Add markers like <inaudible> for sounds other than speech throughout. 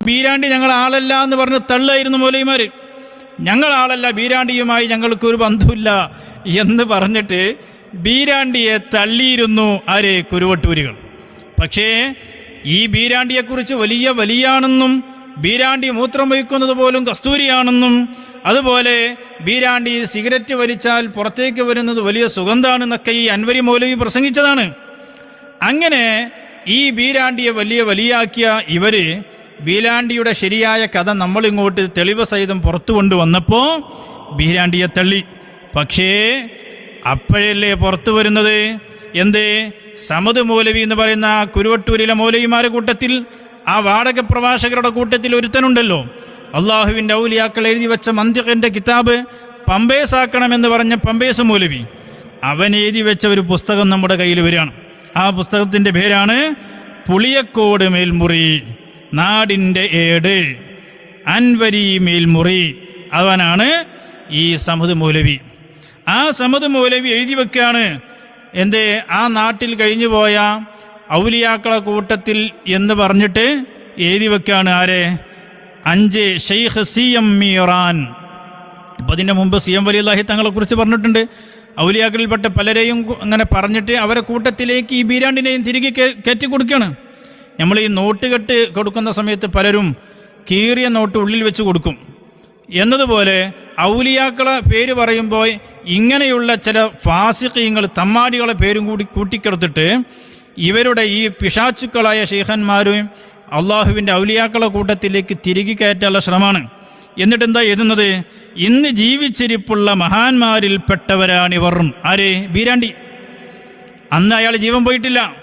ബീരാണ്ടി ഞങ്ങൾ ആളല്ല എന്ന് പറഞ്ഞ് തള്ളായിരുന്നു മൗലൈമാർ ഞങ്ങൾ ആളല്ല ബീരാണ്ടിയുമായി ഞങ്ങൾക്കൊരു ബന്ധമില്ല എന്ന് പറഞ്ഞിട്ട് ബീരാണ്ടിയെ തള്ളിയിരുന്നു ആരെ? കുരുവട്ടൂരികൾ. പക്ഷേ ഈ ബീരാണ്ടിയെക്കുറിച്ച് വലിയ വലിയാണെന്നും ബീരാണ്ടി മൂത്രം വഹിക്കുന്നത് പോലും കസ്തൂരിയാണെന്നും അതുപോലെ ബീരാണ്ടി സിഗരറ്റ് വലിച്ചാൽ പുറത്തേക്ക് വരുന്നത് വലിയ സുഗന്ധാണെന്നൊക്കെ ഈ അൻവരി മൗലവി പ്രസംഗിച്ചതാണ്. അങ്ങനെ ഈ ബീരാണ്ടിയെ വലിയ വലിയാക്കിയ ഇവർ ബീരാണ്ടിയുടെ ശരിയായ കഥ നമ്മളിങ്ങോട്ട് തെളിവ് സഹിതം പുറത്തു കൊണ്ടുവന്നപ്പോൾ ബീരാണ്ടിയെ തള്ളി. പക്ഷേ അപ്പോഴല്ലേ പുറത്തു വരുന്നത്? എന്ത്? സമത് മൗലവി എന്ന് പറയുന്ന ആ കുരുവട്ടൂരിലെ മൗലവിമാരെ കൂട്ടത്തിൽ ആ വാടക പ്രഭാഷകരുടെ കൂട്ടത്തിൽ ഒരുത്തനുണ്ടല്ലോ. അള്ളാഹുവിന്റെ ഔലിയാക്കൾ എഴുതി വെച്ച മന്ദിഖിന്റെ കിതാബ് പമ്പേസാക്കണമെന്ന് പറഞ്ഞ പമ്പേസ് മൗലവി. അവൻ എഴുതി വെച്ച ഒരു പുസ്തകം നമ്മുടെ കയ്യിൽ വരികയാണ്. ആ പുസ്തകത്തിന്റെ പേരാണ് പുളിയക്കോട് മേൽമുറി. നാടിന്റെ ഏട്. അൻവരി മേൽമുറി. അവനാണ് ഈ സമത് മൗലവി. ആ സമത് മൗലവി എഴുതി വെക്കുകയാണ് എന്തേ? ആ നാട്ടിൽ കഴിഞ്ഞു പോയ ഔലിയാക്കളെ കൂട്ടത്തിൽ എന്ന് പറഞ്ഞിട്ട് എഴുതി വെക്കുകയാണ് ആരെ? അഞ്ച് ഷെയ്ഖ് സി എം മീറാൻ. അപ്പോൾ അതിന്റെ മുമ്പ് സി എം വലിയല്ലാഹി തങ്ങളെ കുറിച്ച് പറഞ്ഞിട്ടുണ്ട്. ഔലിയാക്കളിൽപ്പെട്ട പലരെയും അങ്ങനെ പറഞ്ഞിട്ട് അവരെ കൂട്ടത്തിലേക്ക് ഈ ബീരാണ്ടിനെയും തിരികെ കയറ്റി കൊടുക്കുകയാണ്. നമ്മൾ ഈ നോട്ട് കെട്ട് കൊടുക്കുന്ന സമയത്ത് പലരും കീറിയ നോട്ട് ഉള്ളിൽ വെച്ച് കൊടുക്കും. എന്നതുപോലെ ഔലിയാക്കളെ പേര് പറയുമ്പോൾ ഇങ്ങനെയുള്ള ചില ഫാസിഖീങ്ങൾ തമ്മാടികളെ പേരും കൂടി കൂട്ടിക്കെടുത്തിട്ട് ഇവരുടെ ഈ പിശാച്ചുക്കളായ ഷെയ്ഖന്മാരും അള്ളാഹുവിന്റെ ഔലിയാക്കളെ കൂട്ടത്തിലേക്ക് തിരികെ കയറ്റാനുള്ള ശ്രമമാണ്. എന്നിട്ട് എന്താ എഴുതുന്നത്? ഇന്ന് ജീവിച്ചിരിപ്പുള്ള മഹാന്മാരിൽപ്പെട്ടവരാണിവർ. ആര്? ബീരാണ്ടി. അന്ന് അയാൾ ജീവൻ പോയിട്ടില്ല.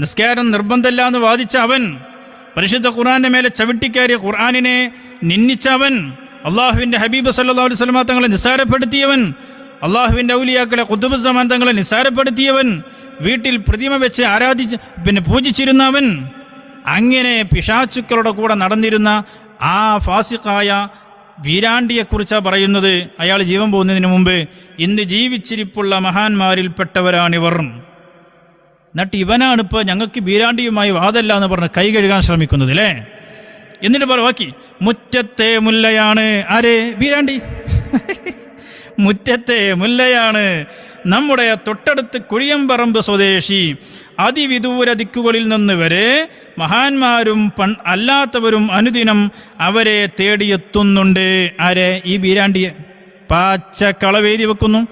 നിസ്കാരം നിർബന്ധമില്ല എന്ന് വാദിച്ച അവൻ പരിശുദ്ധ ഖുർആാന്റെ മേലെ ചവിട്ടിക്കയറിയ ഖുർആാനിനെ നിന്ദിച്ച അവൻ അള്ളാഹുവിന്റെ ഹബീബ് സല്ലാ അലൈഹി തങ്ങളെ നിസ്സാരപ്പെടുത്തിയവൻ അള്ളാഹുവിന്റെ ഔലിയാക്കളെ കുത്തുബുസമാൻ തങ്ങളെ നിസ്സാരപ്പെടുത്തിയവൻ വീട്ടിൽ പ്രതിമ വെച്ച് ആരാധിച്ച് പിന്നെ പൂജിച്ചിരുന്നവൻ അങ്ങനെ പിശാചുക്കളുടെ കൂടെ നടന്നിരുന്ന ആ ഫാസിഖായ വീരാണ്ടിയെക്കുറിച്ചാണ് പറയുന്നത്. അയാൾ ജീവൻ പോകുന്നതിന് മുമ്പ് ഇന്ന് ജീവിച്ചിരിപ്പുള്ള മഹാന്മാരിൽപ്പെട്ടവരാണിവർ. എന്നിട്ട് ഇവനാണ് ഇപ്പോൾ ഞങ്ങൾക്ക് ബീരാണ്ടിയുമായി വാദല്ല എന്ന് പറഞ്ഞ് കൈ കഴുകാൻ ശ്രമിക്കുന്നത് അല്ലേ എന്നിട്ട് പറ ബാക്കി മുറ്റത്തെ മുല്ലയാണ്. ആര്? ബീരാണ്ടി. <laughs> മുറ്റത്തെ മുല്ലയാണ്. നമ്മുടെ തൊട്ടടുത്ത് കുഴിയമ്പറമ്പ് സ്വദേശി. അതിവിദൂര ദിക്കുകളിൽ നിന്ന് വരെ മഹാന്മാരും പൺ അല്ലാത്തവരും അനുദിനം അവരെ തേടിയെത്തുന്നുണ്ട്. ആരെ? ഈ ബീരാണ്ടിയെ. പാച്ച കളവേദി വെക്കുന്നു.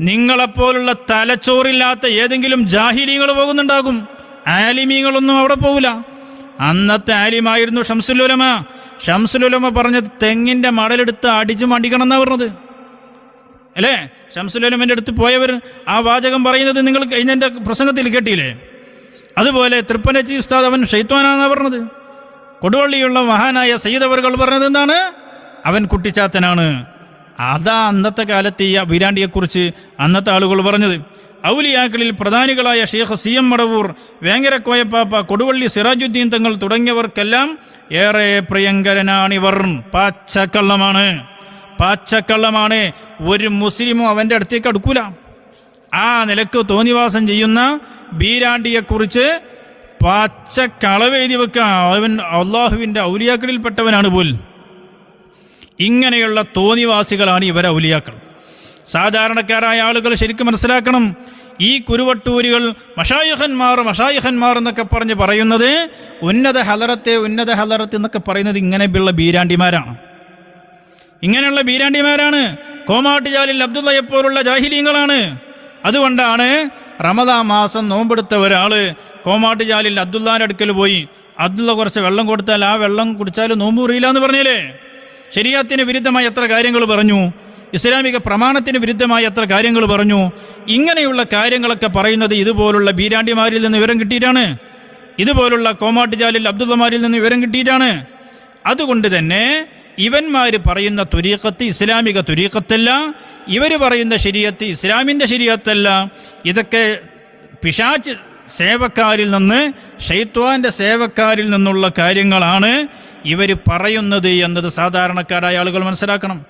നിങ്ങളെപ്പോലുള്ള തലച്ചോറില്ലാത്ത ഏതെങ്കിലും ജാഹിലീങ്ങൾ പോകുന്നുണ്ടാകും. ആലിമീങ്ങളൊന്നും അവിടെ പോകില്ല അന്നത്തെ ആലിമായിരുന്നു ഷംസുലുലമ ഷംസുലുലമ പറഞ്ഞത് തെങ്ങിന്റെ മടലെടുത്ത് അടിച്ചു മണ്ടിക്കണം എന്നാ പറഞ്ഞത്. അല്ലേ? ഷംസുലുലമന്റെ അടുത്ത് പോയവർ ആ വാചകം പറയുന്നത് നിങ്ങൾ കഴിഞ്ഞ പ്രസംഗത്തിൽ കേട്ടില്ലേ? അതുപോലെ തൃപ്പനച്ചി ഉസ്താദ് അവൻ ഷെയ്ത്വാനാന്നാ പറഞ്ഞത്. കൊടുവള്ളിയുള്ള മഹാനായ സയ്യിദ് അവർ പറഞ്ഞത് എന്താണ്? അവൻ കുട്ടിച്ചാത്തനാണ്. അതാ അന്നത്തെ കാലത്തെ ഈ അഭിരാണ്ടിയെക്കുറിച്ച് അന്നത്തെ ആളുകൾ പറഞ്ഞത്. ഔലിയാക്കളിൽ പ്രധാനികളായ ഷെയ്ഖ് സി എം മടവൂർ വേങ്ങരക്കോയപ്പാപ്പ കൊടുവള്ളി സിറാജുദ്ദീൻ തങ്ങൾ തുടങ്ങിയവർക്കെല്ലാം ഏറെ പ്രിയങ്കരനാണിവർ. പാച്ചക്കള്ളമാണ്. പാച്ചക്കള്ളമാണ്. ഒരു മുസ്ലിമും അവന്റെ അടുത്തേക്ക് അടുക്കൂല. ആ നിലയ്ക്ക് തോന്നിവാസം ചെയ്യുന്ന ബീരാണ്ടിയെക്കുറിച്ച് പച്ച കളവെഴുതി വെക്കുക അവൻ അള്ളാഹുവിന്റെ ഔലിയാക്കളിൽപ്പെട്ടവനാണ് പോലും. ഇങ്ങനെയുള്ള തോന്നിവാസികളാണ് ഇവരെ ഔലിയാക്കൾ. സാധാരണക്കാരായ ആളുകൾ ശരിക്കും മനസ്സിലാക്കണം ഈ കുരുവട്ടൂരികൾ മഷായുഹന്മാർ മഷായുഹന്മാർ എന്നൊക്കെ പറഞ്ഞ് പറയുന്നത് ഉന്നത ഹലറത്തെ ഉന്നത ഹലറത്ത് എന്നൊക്കെ പറയുന്നത് ഇങ്ങനെയുള്ള ബീരാണ്ടിമാരാണ്. ഇങ്ങനെയുള്ള ബീരാണ്ടിമാരാണ്. കോമാട്ടുചാലിൽ അബ്ദുള്ളയെപ്പോലുള്ള ജാഹിലീങ്ങളാണ്. അതുകൊണ്ടാണ് റമദാ മാസം നോമ്പെടുത്ത ഒരാൾ കോമാട്ടുചാലിൽ അബ്ദുള്ളാന്റെ അടുക്കൽ പോയി അബ്ദുള്ള കുറച്ച് വെള്ളം കൊടുത്താൽ ആ വെള്ളം കുടിച്ചാൽ നോമ്പ് മുറിയില്ല എന്ന് പറഞ്ഞില്ലേ? ശരീരത്തിന് വിരുദ്ധമായി എത്ര കാര്യങ്ങൾ പറഞ്ഞു ഇസ്ലാമിക പ്രമാണത്തിന് വിരുദ്ധമായി എത്ര കാര്യങ്ങൾ പറഞ്ഞു ഇങ്ങനെയുള്ള കാര്യങ്ങളൊക്കെ പറയുന്നത് ഇതുപോലുള്ള ബീരാണ്ടിമാരിൽ നിന്ന് വിവരം കിട്ടിയിട്ടാണ് ഇതുപോലുള്ള കോമാട്ടുചാലിൽ അബ്ദുള്ളമാരിൽ നിന്ന് വിവരം കിട്ടിയിട്ടാണ്. അതുകൊണ്ട് തന്നെ ഇവന്മാർ പറയുന്ന തുരീക്കത്ത് ഇസ്ലാമിക തുരീക്കത്തല്ല ഇവർ പറയുന്ന ശരീരത്ത് ഇസ്ലാമിന്റെ ശരീരത്തല്ല. ഇതൊക്കെ പിശാച്ച് സേവക്കാരിൽ നിന്ന് ഷെയ്ത്വാന്റെ സേവക്കാരിൽ നിന്നുള്ള കാര്യങ്ങളാണ്. ഇവർ പറയുന്നത് എന്നത് സാധാരണക്കാരായ ആളുകൾ മനസ്സിലാക്കണം.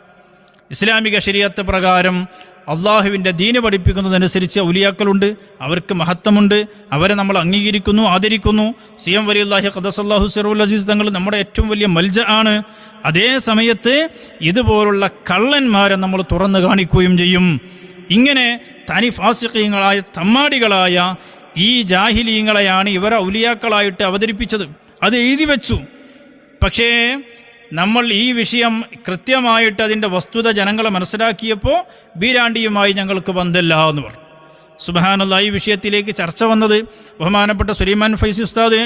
ഇസ്ലാമിക ശരീരത്ത് പ്രകാരം അള്ളാഹുവിന്റെ ദീന് പഠിപ്പിക്കുന്നതനുസരിച്ച് ഔലിയാക്കളുണ്ട് അവർക്ക് മഹത്വമുണ്ട് അവരെ നമ്മൾ അംഗീകരിക്കുന്നു ആദരിക്കുന്നു. സി എം വലി അള്ളാഹി ഖദസല്ലാഹു സിറുൽ അസീസ് തങ്ങൾ നമ്മുടെ ഏറ്റവും വലിയ മൽജ ആണ്. അതേ സമയത്ത് ഇതുപോലുള്ള കള്ളന്മാരെ നമ്മൾ തുറന്നു കാണിക്കുകയും ചെയ്യും. ഇങ്ങനെ തനി ഫാസിഖീങ്ങളായ തമ്മാടികളായ ഈ ജാഹിലീങ്ങളെയാണ് ഇവരെ ഔലിയാക്കളായിട്ട് അവതരിപ്പിച്ചത്. അത് എഴുതി വെച്ചു. പക്ഷേ നമ്മൾ ഈ വിഷയം കൃത്യമായിട്ട് അതിന്റെ വസ്തുത ജനങ്ങളെ മനസ്സിലാക്കിയപ്പോൾ ബീരാണ്ടിയുമായി ഞങ്ങൾക്ക് ബന്ധമില്ല എന്ന് പറഞ്ഞു. സുബഹാനുള്ള ഈ വിഷയത്തിലേക്ക് ചർച്ച വന്നത് ബഹുമാനപ്പെട്ട സുലൈമാൻ ഫൈസി ഉസ്താദ്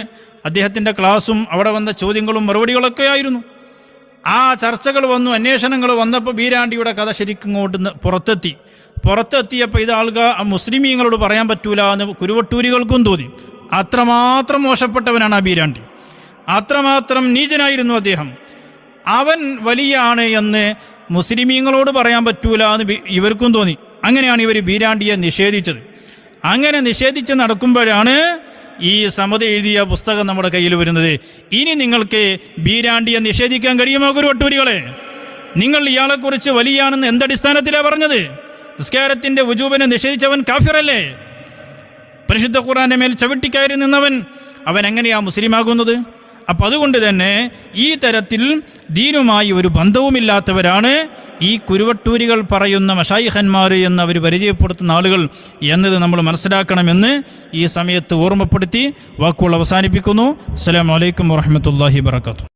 അദ്ദേഹത്തിന്റെ ക്ലാസ്സും അവിടെ വന്ന ചോദ്യങ്ങളും മറുപടികളൊക്കെ ആയിരുന്നു. ആ ചർച്ചകൾ വന്നു അന്വേഷണങ്ങൾ വന്നപ്പോൾ ബീരാണ്ടിയുടെ കഥ ശരിക്കും ഇങ്ങോട്ട് പുറത്തെത്തി. പുറത്തെത്തിയപ്പോൾ ഇത് ആ മുസ്ലിമീങ്ങളോട് പറയാൻ പറ്റൂല എന്ന് കുരുവട്ടൂരികൾക്കും തോന്നി. അത്രമാത്രം മോശപ്പെട്ടവനാണ് ആ ബീരാണ്ടി. അത്രമാത്രം നീചനായിരുന്നു അദ്ദേഹം. അവൻ വലിയാണ് എന്ന് മുസ്ലിമീങ്ങളോട് പറയാൻ പറ്റൂല എന്ന് ഇവർക്കും തോന്നി. അങ്ങനെയാണ് ഇവർ ബീരാണ്ടിയെ നിഷേധിച്ചത്. അങ്ങനെ നിഷേധിച്ച് നടക്കുമ്പോഴാണ് ഈ സമത എഴുതിയ പുസ്തകം നമ്മുടെ കയ്യിൽ വരുന്നത്. ഇനി നിങ്ങൾക്ക് ബീരാണ്ടിയെ നിഷേധിക്കാൻ കഴിയുമോ കുരുവട്ടൂരികളെ നിങ്ങൾ ഇയാളെക്കുറിച്ച് വലിയാണെന്ന് എന്തടിസ്ഥാനത്തിലാണ് പറഞ്ഞത്? നിസ്കാരത്തിന്റെ വുജൂബിനെ നിഷേധിച്ചവൻ കാഫിറല്ലേ? പരിശുദ്ധ ഖുറാന്റെ മേൽ ചവിട്ടിക്കയറി നിന്നവൻ അവൻ എങ്ങനെയാ മുസ്ലിമാകുന്നത്? അപ്പം അതുകൊണ്ട് തന്നെ ഈ തരത്തിൽ ദീനുമായി ഒരു ബന്ധവുമില്ലാത്തവരാണ് ഈ കുരുവട്ടൂരികൾ പറയുന്ന മഷായിഹന്മാർ എന്ന് അവർ പരിചയപ്പെടുത്തുന്ന ആളുകൾ എന്നത് നമ്മൾ മനസ്സിലാക്കണമെന്ന് ഈ സമയത്ത് ഓർമ്മപ്പെടുത്തി വാക്കുകൾ അവസാനിപ്പിക്കുന്നു. അസ്സാം വലൈക്കും വാഹമത്തല്ലാഹി വർക്കാത്തു